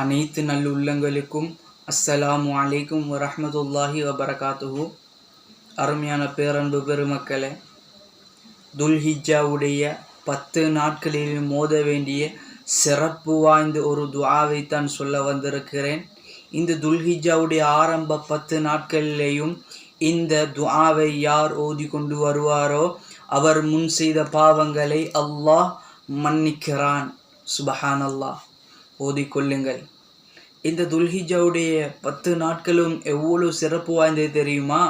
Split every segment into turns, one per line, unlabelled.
அனைத்து நல்லுள்ளங்களுக்கும் அஸ்ஸலாமு அலைக்கும் வரஹ்மத்துல்லாஹி வபரகாத்துஹு. அருமையான பேரன்பு பெருமக்களே துல்ஹிஜாவுடைய பத்து நாட்களில் மோத வேண்டிய சிறப்பு வாய்ந்த ஒரு துவாவை தான் சொல்ல வந்திருக்கிறேன். இந்த துல்ஹிஜாவுடைய ஆரம்ப பத்து நாட்களிலேயும் இந்த துவாவை யார் ஓதி கொண்டு வருவாரோ அவர் முன் செய்த பாவங்களை அல்லாஹ் மன்னிக்கிறான். சுபஹான் அல்லாஹ் ஓதிக்கொள்ளுங்கள். இந்த துல்ஹிஜாவுடைய பத்து நாட்களும் எவ்வளவு சிறப்பு வாய்ந்தது தெரியுமா?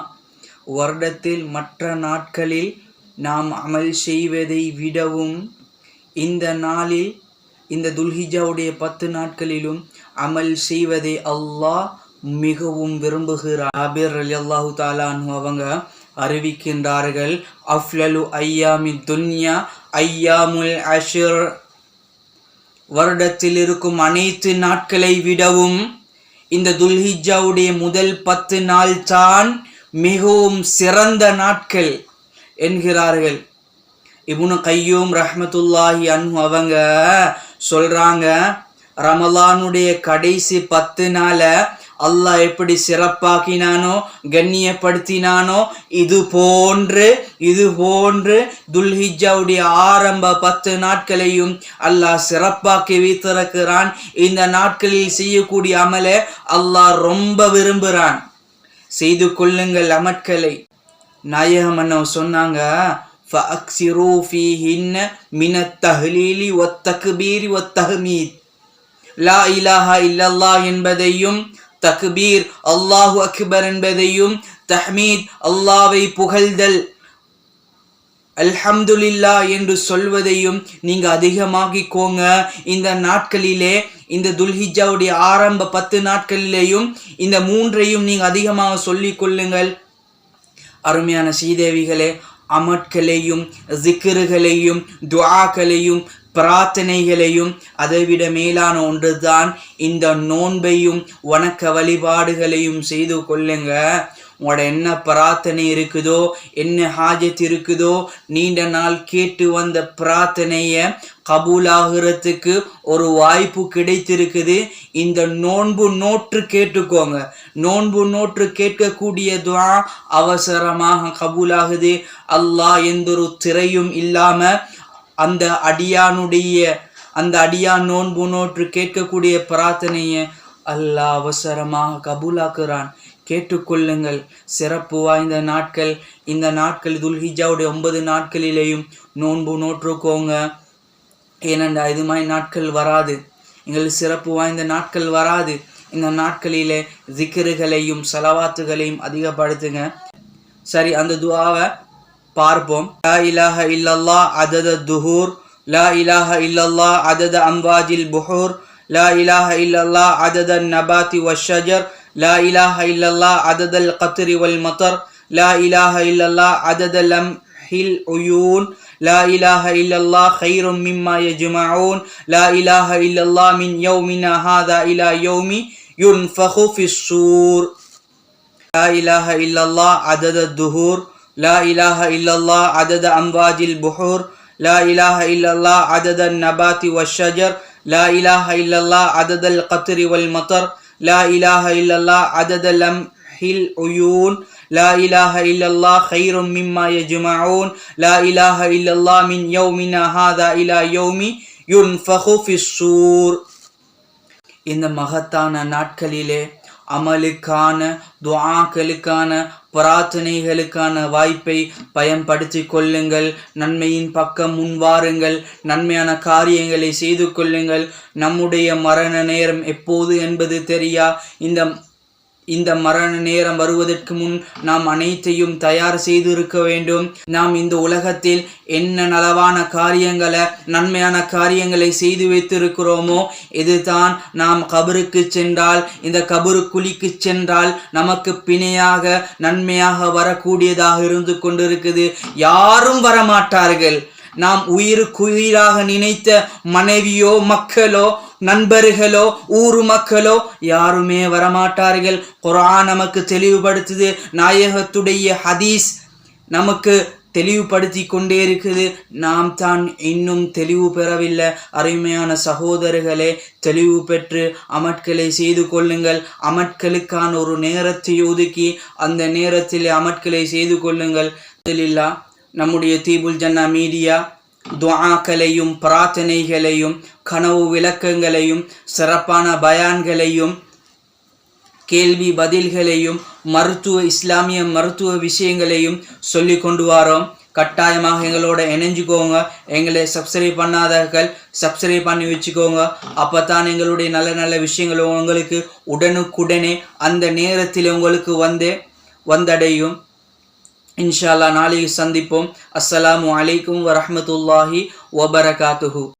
வருடத்தில் மற்ற நாட்களில் நாம் அமல் செய்வதை விடவும் இந்த நாளில் இந்த துல்ஹிஜாவுடைய பத்து நாட்களிலும் அமல் செய்வதை அல்லாஹ் மிகவும் விரும்புகிறார். ஆபிர் அலி அல்லாஹு தாலான்னு அவங்க அறிவிக்கின்றார்கள் அஃப்லலு ஐயாமி துன்யா ஐயாமுல் அஷர். வருடத்தில் இருக்கும் அனைத்து நாட்களை விடவும் இந்த துல்ஹிஜாவுடைய முதல் பத்து நாள் தான் மிகவும் சிறந்த நாட்கள் என்கிறார்கள். இபுனு கையூம் ரஹமத்துல்லாஹி அன்ஹு அவங்க சொல்றாங்க ரமலானுடைய கடைசி பத்து நாளை அல்லாஹ் எப்படி சிறப்பாக்கினானோ கண்ணியப்படுத்தினானோ இது போன்று இது போன்று துல்ஹிஜாவுடைய ஆரம்ப பத்து நாட்களையும் அல்லாஹ் சிறப்பாக்கி வைத்திருக்கிறான். இந்த நாட்களில் செய்யக்கூடிய அமலை அல்லாஹ் ரொம்ப விரும்புகிறான். செய்து கொள்ளுங்கள் அமட்களை நாயகமன்னோ சொன்னாங்க ஃபஅக்சிரூ ஃபீஹின்ன மினத் தஹ்லீலி ஒத்தக்பீரி ஒத்தஹ்மீத் லா இலாஹா இல்லல்லாஹ் என்பதையும் தக்பீர் அல்லாஹு அக்பர் என்பதையும் தஹ்மீத் அல்லாவை புகழ்தல் அல்ஹம்துலில்லா என்று சொல்வதையும் நீங்கள் அதிகமாக்கிக்கோங்க. இந்த நாட்களிலே இந்த துல்ஹிஜாவுடைய ஆரம்ப பத்து நாட்களிலேயும் இந்த மூன்றையும் நீங்கள் அதிகமாக சொல்லிக் கொள்ளுங்கள். அருமையான ஸ்ரீதேவிகளே அமட்களையும் ஜிக்கிறுகளையும் துவாக்களையும் பிரார்த்தனைகளையும் அதைவிட மேலான ஒன்றுதான் இந்த நோன்பையும் வணக்க வழிபாடுகளையும் செய்து கொள்ளுங்க. உங்களோட என்ன பிரார்த்தனை இருக்குதோ என்ன ஹாஜத் இருக்குதோ நீண்ட நாள் கேட்டு வந்த பிரார்த்தனையை கபூலாகிறதுக்கு ஒரு வாய்ப்பு கிடைத்திருக்குது. இந்த நோன்பு நோற்று கேட்டுக்கோங்க. நோன்பு நோற்று கேட்கக்கூடியதுதான் அவசரமாக கபூலாகுது. அல்லாஹ் எந்த ஒரு திரையும் இல்லாமல் அந்த அடியானுடைய அந்த அடியான் நோன்பு நோற்று கேட்கக்கூடிய பிரார்த்தனையை அல்லாஹ் அவசரமாக கபூலாக்குறான். கேட்டுக்கொள்ளுங்கள். சிறப்பு வாய்ந்த நாட்கள். இந்த நாட்கள் துல்ஹிஜாவுடைய ஒன்பது நாட்களிலேயும் நோன்பு நோற்றுக்கோங்க. ஏனென்றா இது மாதிரி நாட்கள் வராது. எங்களுக்கு சிறப்பு வாய்ந்த நாட்கள் வராது. இந்த நாட்களிலே ஜிக்கருகளையும் செலவாத்துகளையும் அதிகப்படுத்துங்க. சரி அந்த துவாவை لا إله إلا الله عدد الدهور لا إله إلا الله عدد أمواج البحور لا إله إلا الله عدد النبات والشجر لا إله إلا الله عدد القطر والمطر لا إله إلا الله عدد لمح العيون لا إله إلا الله خير مما يجمعون لا إله إلا الله من يومنا هذا إلى يوم ينفخ في الصور لا إله إلا الله عدد الدهور لا إله إلا الله عدد أمواج البحور لا إله إلا الله عدد النبات والشجر لا إله إلا الله عدد القطر والمطر لا إله إلا الله عدد لمح العيون لا إله إلا الله خير مما يجمعون لا إله إلا الله من يومنا هذا إلى يوم ينفخ في الصور இந்த மகத்தான நாட்களிலே அமலுக்கான துவாக்களுக்கான பிரார்த்தனைகளுக்கான வாய்ப்பை பயன்படுத்தி கொள்ளுங்கள். நன்மையின் பக்கம் முன்வாருங்கள் நன்மையான காரியங்களை செய்து கொள்ளுங்கள். நம்முடைய மரண நேரம் எப்போது என்பது தெரியா? இந்த இந்த மரண நேரம் வருவதற்கு முன் நாம் அனைத்தையும் தயார் செய்து இருக்க வேண்டும். நாம் இந்த உலகத்தில் என்ன நலவான காரியங்களை நன்மையான காரியங்களை செய்து வைத்திருக்கிறோமோ இதுதான் நாம் கபருக்கு சென்றால் இந்த கபரு குழிக்கு சென்றால் நமக்கு பிணையாக நன்மையாக வரக்கூடியதாக இருந்து கொண்டிருக்குது. யாரும் வரமாட்டார்கள். நாம் உயிருக்குயிராக நினைத்த மனைவியோ மக்களோ நண்பர்களோ ஊர் மக்களோ யாருமே வரமாட்டார்கள். குரான் நமக்கு தெளிவுபடுத்துது. நாயகத்துடைய ஹதீஸ் நமக்கு தெளிவுபடுத்தி கொண்டே இருக்குது. நாம் தான் இன்னும் தெளிவு பெறவில்லை. அருமையான சகோதரர்களே தெளிவு பெற்று அமட்களை செய்து கொள்ளுங்கள். அமட்களுக்கான ஒரு நேரத்தை ஒதுக்கி அந்த நேரத்தில் அமட்களை செய்து கொள்ளுங்கள். இல்லா நம்முடைய தீபுல் ஜன்னா மீடியா துவாக்களையும் பிரார்த்தனைகளையும் கனவு விளக்கங்களையும் சிறப்பான பயான்களையும் கேள்வி பதில்களையும் மருத்துவ இஸ்லாமிய மருத்துவ விஷயங்களையும் சொல்லி கொண்டு வரோம். கட்டாயமாக எங்களோட இணைஞ்சுக்கோங்க. எங்களை சப்ஸ்கிரைப் பண்ணாதவர்கள் சப்ஸ்கிரைப் பண்ணி வச்சுக்கோங்க. அப்போ தான் எங்களுடைய நல்ல நல்ல விஷயங்கள் உங்களுக்கு உடனுக்குடனே அந்த நேரத்தில் உங்களுக்கு வந்து வந்தடையும். இன்ஷா அல்லாஹ் நாளைக்கு சந்திப்போம். அஸ்ஸலாமு அலைக்கும் வரமத்துல்லாஹி வபரகாத்துஹு.